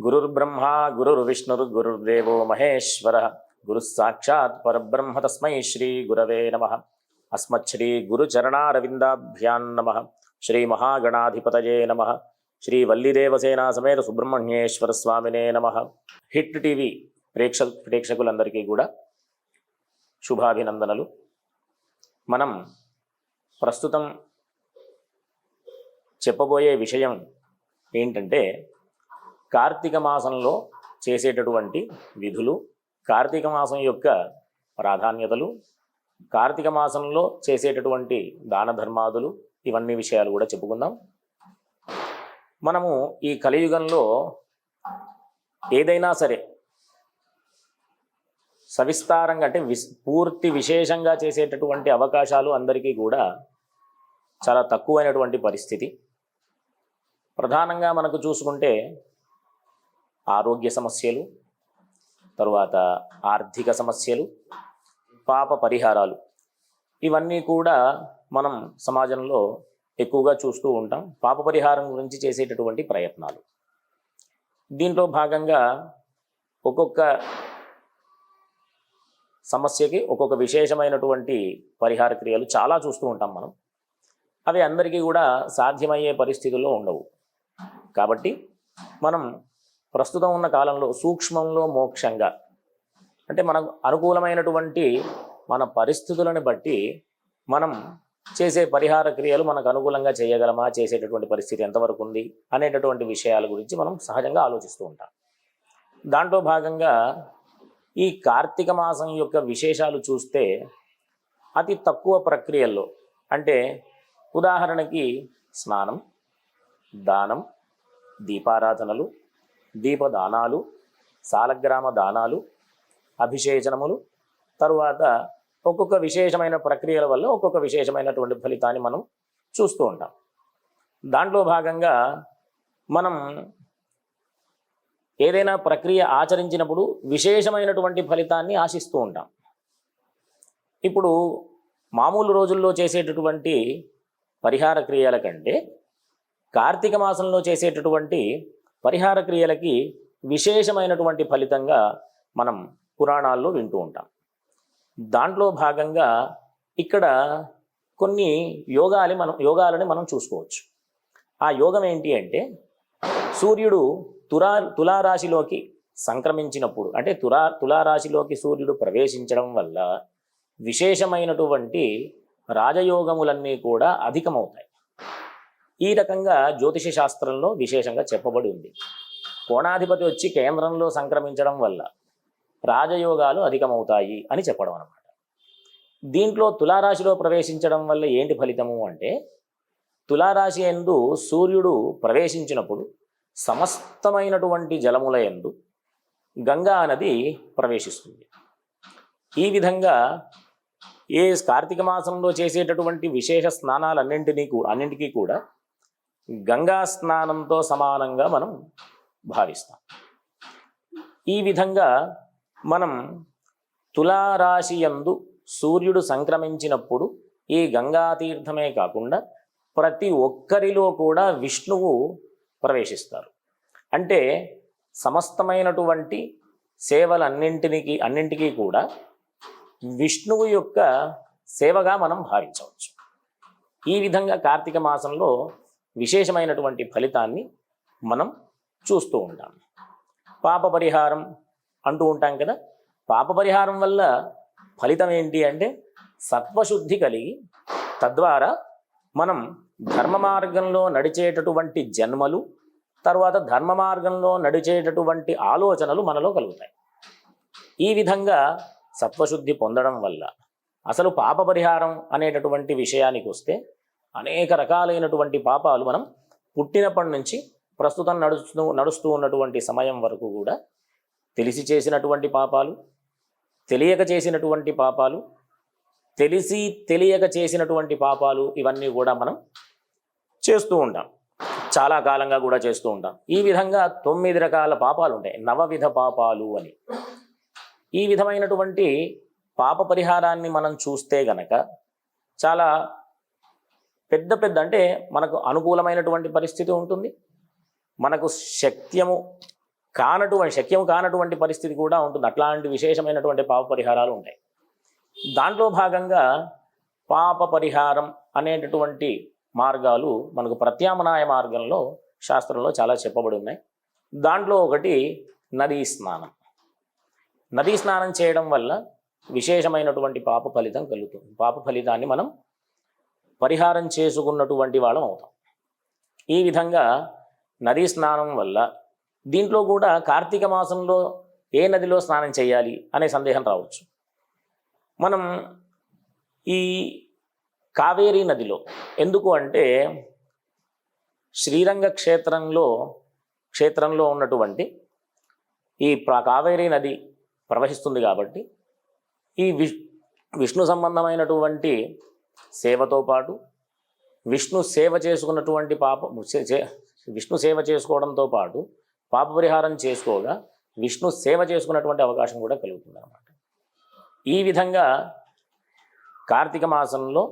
గురుర్బ్రహ్మ గురుర్విష్ణుర్ గురుర్దేవో మహేశ్వర. గురు సాక్షాత్ పరబ్రహ్మ తస్మై శ్రీ గురవే నమ. అస్మచ్చరీ గురుచరణారవిందాభ్యాం నమ. శ్రీ మహాగణాధిపతయే నమ. శ్రీ వల్లిదేవసేనా సమేత సుబ్రహ్మణ్యేశ్వర స్వామినే నమ. హిట్ టీవీ ప్రేక్ష ప్రేక్షకులందరికీ కూడా శుభాభినందనలు. మనం ప్రస్తుతం చెప్పబోయే విషయం ఏంటంటే కార్తీక మాసంలో చేసేటటువంటి విధులు కార్తీక మాసం యొక్క ప్రాధాన్యతలు కార్తీక మాసంలో చేసేటటువంటి దాన ధర్మాదులు ఇవన్నీ విషయాలు కూడా చెప్పుకుందాం. మనము ఈ కలియుగంలో ఏదైనా సరే సవిస్తారంగా అంటే విస్ పూర్తి విశేషంగా చేసేటటువంటి అవకాశాలు అందరికీ కూడా చాలా తక్కువైనటువంటి పరిస్థితి. ప్రధానంగా మనకు చూసుకుంటే ఆరోగ్య సమస్యలు తరువాత ఆర్థిక సమస్యలు పాప పరిహారాలు. ఇవన్నీ కూడా మనం సమాజంలో ఎక్కువగా చూస్తూ ఉంటాం. పాప పరిహారం గురించి చేసేటటువంటి ప్రయత్నాలు. దీంట్లో భాగంగా ఒక్కొక్క సమస్యకి ఒక్కొక్క విశేషమైనటువంటి పరిహార క్రియలు చాలా చూస్తూ ఉంటాం మనం. అవి అందరికీ కూడా సాధ్యమయ్యే పరిస్థితుల్లో ఉండవు. కాబట్టి మనం ప్రస్తుతం ఉన్న కాలంలో సూక్ష్మంలో మోక్షంగా. అంటే మనకు అనుకూలమైనటువంటి మన పరిస్థితులను బట్టి మనం చేసే పరిహార క్రియలు మనకు అనుకూలంగా చేయగలమా? చేసేటటువంటి పరిస్థితి ఎంతవరకు ఉంది? అనేటటువంటి విషయాల గురించి మనం సహజంగా ఆలోచిస్తూ ఉంటాం. దాంట్లో భాగంగా ఈ కార్తీక మాసం యొక్క విశేషాలు చూస్తే అతి తక్కువ ప్రక్రియల్లో అంటే ఉదాహరణకి స్నానం దానం దీపారాధనలు దీపదానాలు సాలగ్రామ దానాలు అభిషేచనములు తరువాత ఒక్కొక్క విశేషమైన ప్రక్రియల వల్ల ఒక్కొక్క విశేషమైనటువంటి ఫలితాన్ని మనం చూస్తూ ఉంటాం. దాంట్లో భాగంగా మనం ఏదైనా ప్రక్రియ ఆచరించినప్పుడు విశేషమైనటువంటి ఫలితాన్ని ఆశిస్తూ ఉంటాం. ఇప్పుడు మామూలు రోజుల్లో చేసేటటువంటి పరిహార క్రియల కంటే కార్తీక మాసంలో చేసేటటువంటి పరిహార క్రియలకి విశేషమైనటువంటి ఫలితంగా మనం పురాణాల్లో వింటూ ఉంటాం. దాంట్లో భాగంగా ఇక్కడ కొన్ని యోగాలు మనం యోగాలని మనం చూసుకోవచ్చు. ఆ యోగం ఏంటి అంటే సూర్యుడు తులా తులారాశిలోకి సంక్రమించినప్పుడు అంటే తులా తులారాశిలోకి సూర్యుడు ప్రవేశించడం వల్ల విశేషమైనటువంటి రాజయోగములన్నీ కూడా అధికమవుతాయి. ఈ రకంగా జ్యోతిష శాస్త్రంలో విశేషంగా చెప్పబడి ఉంది. కోణాధిపతి వచ్చి కేంద్రంలో సంక్రమించడం వల్ల రాజయోగాలు అధికమవుతాయి అని చెప్పడం అనమాట దీంట్లో తులారాశిలో ప్రవేశించడం వల్ల ఏంటి ఫలితము అంటే తులారాశి ఎందు సూర్యుడు ప్రవేశించినప్పుడు సమస్తమైనటువంటి జలముల ఎందు గంగా నది ప్రవేశిస్తుంది. ఈ విధంగా ఏ కార్తీక మాసంలో చేసేటటువంటి విశేష స్నానాలన్నింటినీ కూడా అన్నింటికీ కూడా గంగా స్నానంతో సమానంగా మనం భావిస్తాం. ఈ విధంగా మనం తులారాశి యందు సూర్యుడు సంక్రమించినప్పుడు ఈ గంగా తీర్థమే కాకుండా ప్రతి ఒక్కరిలో కూడా విష్ణువు ప్రవేశిస్తారు. అంటే సమస్తమైనటువంటి సేవలన్నింటికి అన్నింటికీ కూడా విష్ణువు యొక్క సేవగా మనం భావించవచ్చు. ఈ విధంగా కార్తీక మాసంలో విశేషమైనటువంటి ఫలితాన్ని మనం చూస్తూ ఉంటాం. పాప పరిహారం అంటూ ఉంటాం కదా పాప పరిహారం వల్ల ఫలితం ఏంటి అంటే సత్వశుద్ధి కలిగి తద్వారా మనం ధర్మ మార్గంలో నడిచేటటువంటి జన్మలు తర్వాత ధర్మ మార్గంలో నడిచేటటువంటి ఆలోచనలు మనలో కలుగుతాయి. ఈ విధంగా సత్వశుద్ధి పొందడం వల్ల అసలు పాప పరిహారం అనేటటువంటి విషయానికి వస్తే అనేక రకాలైనటువంటి పాపాలు మనం పుట్టినప్పటి నుంచి ప్రస్తుతం నడుస్తూ నడుస్తూ ఉన్నటువంటి సమయం వరకు కూడా తెలిసి చేసినటువంటి పాపాలు తెలియక చేసినటువంటి పాపాలు తెలిసి తెలియక చేసినటువంటి పాపాలు ఇవన్నీ కూడా మనం చేస్తూ ఉంటాం. చాలా కాలంగా కూడా చేస్తూ ఉంటాం. ఈ విధంగా తొమ్మిది రకాల పాపాలు ఉంటాయి. నవవిధ పాపాలు అని. ఈ విధమైనటువంటి పాప పరిహారాన్ని మనం చూస్తే గనక చాలా పెద్ద పెద్ద అంటే మనకు అనుకూలమైనటువంటి పరిస్థితి ఉంటుంది. మనకు శక్యము కానటువంటి శక్యం కానటువంటి పరిస్థితి కూడా ఉంటుంది. అట్లాంటి విశేషమైనటువంటి పాప పరిహారాలు ఉంటాయి. దాంట్లో భాగంగా పాప పరిహారం అనేటటువంటి మార్గాలు మనకు ప్రత్యామ్నాయ మార్గంలో శాస్త్రంలో చాలా చెప్పబడి ఉన్నాయి. దాంట్లో ఒకటి నదీ స్నానం. నదీ స్నానం చేయడం వల్ల విశేషమైనటువంటి పాప ఫలితం కలుగుతుంది. పాప ఫలితాన్ని మనం పరిహారం చేసుకున్నటువంటి వాళ్ళం అవుతాం. ఈ విధంగా నదీ స్నానం వల్ల దీంట్లో కూడా కార్తీక మాసంలో ఏ నదిలో స్నానం చేయాలి అనే సందేహం రావచ్చు. మనం ఈ కావేరీ నదిలో ఎందుకు అంటే శ్రీరంగ క్షేత్రంలో క్షేత్రంలో ఉన్నటువంటి ఈ కావేరీ నది ప్రవహిస్తుంది కాబట్టి ఈ విష్ విష్ణు సంబంధమైనటువంటి సేవతో పాటు విష్ణు సేవ చేసుకున్నటువంటి పాప విష్ణు సేవ చేసుకోవడంతో పాటు పాప పరిహారం చేసుకోగా విష్ణు సేవ చేసుకున్నటువంటి అవకాశం కూడా కలుగుతుంది అన్నమాట ఈ విధంగా కార్తీక మాసంలో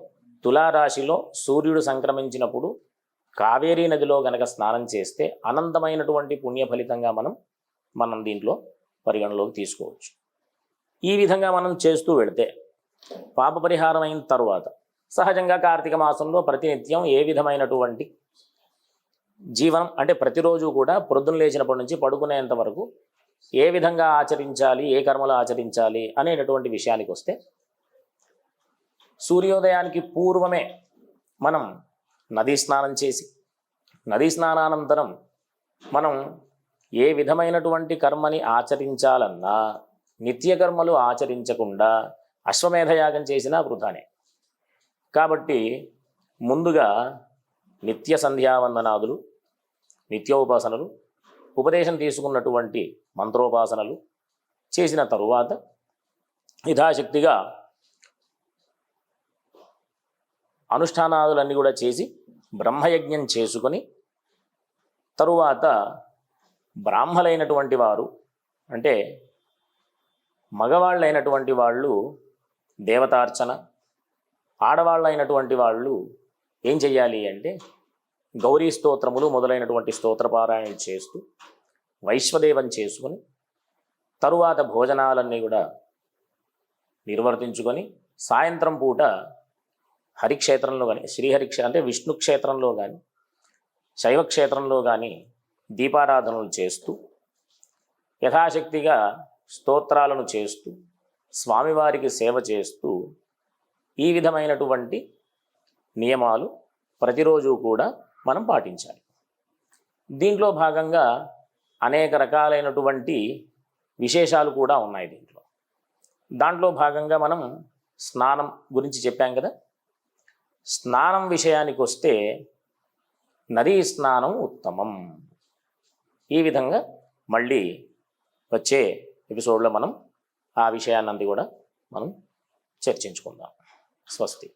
తులారాశిలో సూర్యుడు సంక్రమించినప్పుడు కావేరీ నదిలో గనక స్నానం చేస్తే అనంతమైనటువంటి పుణ్య ఫలితంగా మనం మనం దీంట్లో పరిగణలోకి తీసుకోవచ్చు. ఈ విధంగా మనం చేస్తూ వెళితే పాప పరిహారం అయిన తర్వాత సహజంగా కార్తీక మాసంలో ప్రతినిత్యం ఏ విధమైనటువంటి జీవనం అంటే ప్రతిరోజు కూడా ప్రొద్దున లేచినప్పటి నుంచి పడుకునేంత వరకు ఏ విధంగా ఆచరించాలి ఏ కర్మలు ఆచరించాలి అనేటటువంటి విషయానికి వస్తే సూర్యోదయానికి పూర్వమే మనం నదీ స్నానం చేసి నదీ స్నానానంతరం మనం ఏ విధమైనటువంటి కర్మని ఆచరించాలన్నా నిత్యకర్మలు ఆచరించకుండా అశ్వమేధయాగం చేసినా వృధానే. కాబట్టి ముందుగా నిత్య సంధ్యావందనాదులు నిత్యోపాసనలు ఉపదేశం తీసుకున్నటువంటి మంత్రోపాసనలు చేసిన తరువాత యథాశక్తిగా అనుష్ఠానాదులన్నీ కూడా చేసి బ్రహ్మయజ్ఞం చేసుకొని తరువాత బ్రాహ్మలైనటువంటి వారు అంటే మగవాళ్ళైనటువంటి వాళ్ళు దేవతార్చన ఆడవాళ్ళైనటువంటి వాళ్ళు ఏం చెయ్యాలి అంటే గౌరీ స్తోత్రములు మొదలైనటువంటి స్తోత్రపారాయణ చేస్తూ వైశ్వదేవం చేసుకొని తరువాత భోజనాలన్నీ కూడా నిర్వర్తించుకొని సాయంత్రం పూట హరిక్షేత్రంలో కానీ శ్రీహరిక్ష అంటే విష్ణు క్షేత్రంలో కానీ శైవ క్షేత్రంలో కానీ దీపారాధనలు చేస్తూ యథాశక్తిగా స్తోత్రాలను చేస్తూ స్వామివారికి సేవ చేస్తూ ఈ విధమైనటువంటి నియమాలు ప్రతిరోజు కూడా మనం పాటించాలి. దీంట్లో భాగంగా అనేక రకాలైనటువంటి విశేషాలు కూడా ఉన్నాయి దీంట్లో. దాంట్లో భాగంగా మనం స్నానం గురించి చెప్పాం కదా? స్నానం విషయానికి వస్తే నదీ స్నానం ఉత్తమం. ఈ విధంగా మళ్ళీ వచ్చే ఎపిసోడ్లో మనం ఆ విషయాన్నంది కూడా మనం చర్చించుకుందాం. ಸ್ವಸ್ತಿ